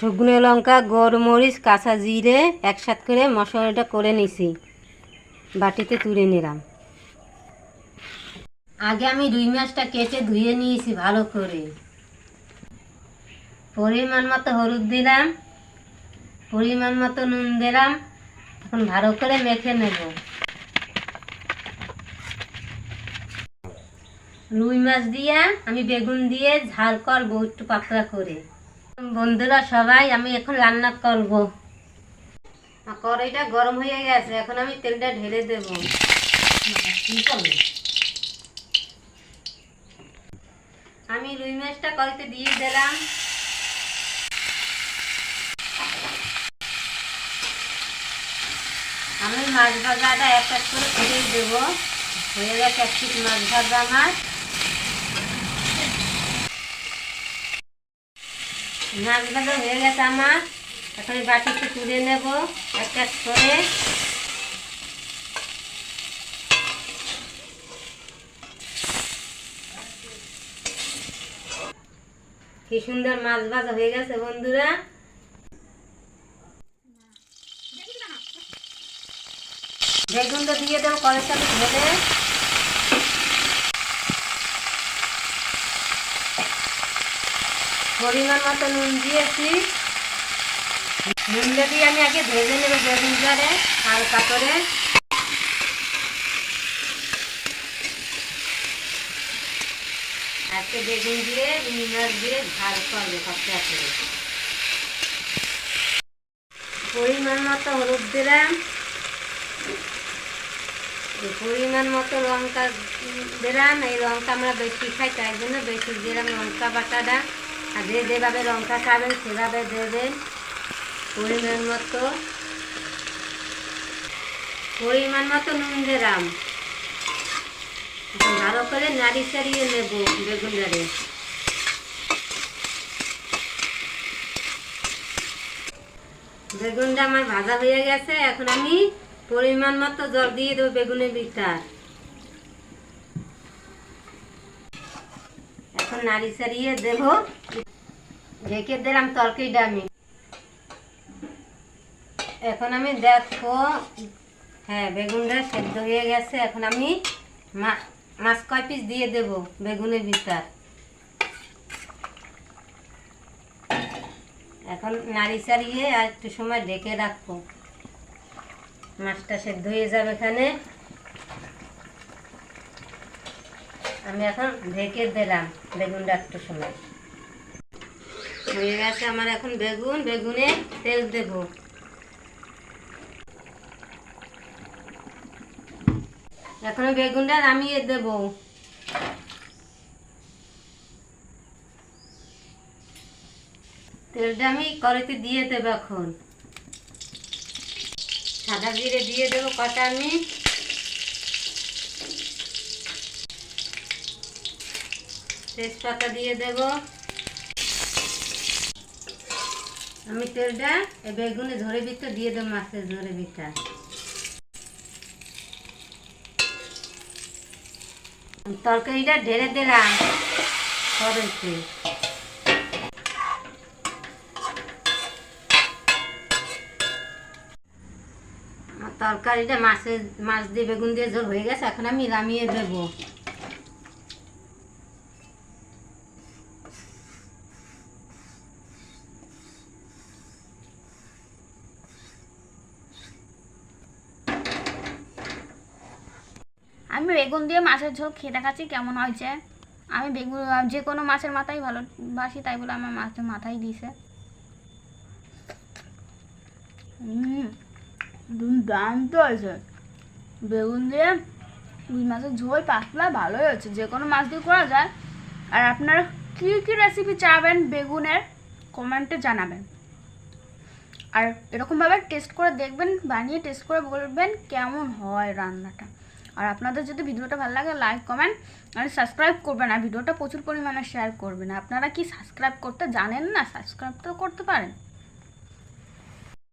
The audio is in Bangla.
শুকনো লঙ্কা গোলমরিচ কাঁচা জিরে একসাথ করে মশলাটা করে নিছি। বাটিতে তুলে নিলাম। আগে আমি রুই মাছটা কেটে ধুয়ে নিয়েছি ভালো করে। পরিমাণ মতো হলুদ দিলাম, পরিমাণ মতো নুন দিলাম, এখন ভালো করে মেখে নেব। রুই মাছ দিয়ে আমি বেগুন দিয়ে ঝাল করব একটু পাতলা করে। বন্ধুরা, সবাই আমি এখন রান্না করব। কড়াইটা গরম হয়ে গেছে, এখন আমি তেলটা ঢেলে দেব। আমি রুই মাছটা কড়াইতে দিয়ে দিলাম। আমি মাছ ভাজাটা এক এক করে ফিরেই দেবো। হয়ে গেছে এক মাছ ভাজা আমার মাছ ভাজা হয়ে গেছে আমার। এখন বাটিতে তুলে নেব, এক এক করে। কি সুন্দর মাছ ভাজা হয়ে গেছে বন্ধুরা। বেগুনটা দিয়ে দেবো কলের সাথে ঢেলে। পরিমাণ মতো নুন দিয়েছি। নুনটা দিয়ে আমি আগে ভেজে নেব বেগুনটারে হালকা করে। আজকে বেগুন দিয়ে মাছ দিয়ে ঝাল করবে কপটা করে পরিমাণ মতো হলুদ দিলাম। পরিমাণ মতো লঙ্কা দিলাম, এই লঙ্কা আমরা বেশি খাই, তাই জন্য বেশি দিলাম লঙ্কা বাটাটা। আর যে যেভাবে লঙ্কা খাবেন, সেভাবে দেবেন পরিমাণ মতো। পরিমাণ মতো নুন দিলাম। ভালো করে নাড়ি চাড়িয়ে নেব বেগুন বেগুনটারে বেগুনটা আমার ভাজা হয়ে গেছে, এখন আমি পরিমাণ মতো জল দিয়ে দেবো বেগুনের ভিতর। এখন নাড়ি সারিয়ে দেব। ঢেকে দিলাম তরকারিটা আমি। এখন আমি দেখো হ্যাঁ বেগুনটা সেদ্ধ হয়ে গেছে। এখন আমি মাছ কয় পিস দিয়ে দেব বেগুনের ভিতর? এখন নাড়ি চাড়িয়ে আর একটু সময় ঢেকে রাখব। মাছটা সেদ্ধ হয়ে যাবে এখানে। আমি এখন ঢেকে দিলাম বেগুনটা একটু সময়। হয়ে গেছে আমার এখন বেগুন, বেগুনে তেল দেব। এখন বেগুনটা নামিয়ে দেব। তেলটা আমি কড়াইতে দিয়ে দেবো এখন। সাদা জিরে দিয়ে দেবো কটা আমি। তেজপাতা দিয়ে দেব। আমি তেলটা এই বেগুনে ধরে ভিতর দিয়ে দেবো মাছের ধরে ভিতর। তরকারিটা ঢেলে দিলাম করেছে তরকারিটা মাছের, মাছ দিয়ে বেগুন দিয়ে ঝোল হয়ে গেছে, এখন আমি নামিয়ে দেব। আমি বেগুন দিয়ে মাছের ঝোল খেয়ে দেখাচ্ছি কেমন হয়েছে। আমি বেগুন, যে কোনো মাছের মাথাই ভালোবাসি, তাই বলে আমার মাছের মাথায় হুম দুর্দান্ত হয়েছে বেগুন দিয়ে রুই মাছের ঝোল পাতলা ভালোই হচ্ছে, যে কোনো মাছ দিয়ে করা যায়। আর আপনারা কী কী রেসিপি চাবেন বেগুনের কমেন্টে জানাবেন। আর এরকমভাবে টেস্ট করে দেখবেন, বানিয়ে টেস্ট করে বলবেন কেমন হয় রান্নাটা। আর আপনাদের যদি ভিডিওটা ভালো লাগে লাইক কমেন্ট আর সাবস্ক্রাইব করবেন। আর ভিডিওটা প্রচুর পরিমাণে শেয়ার করবেন। আপনারা কি সাবস্ক্রাইব করতে জানেন না? সাবস্ক্রাইব তো করতে পারেন।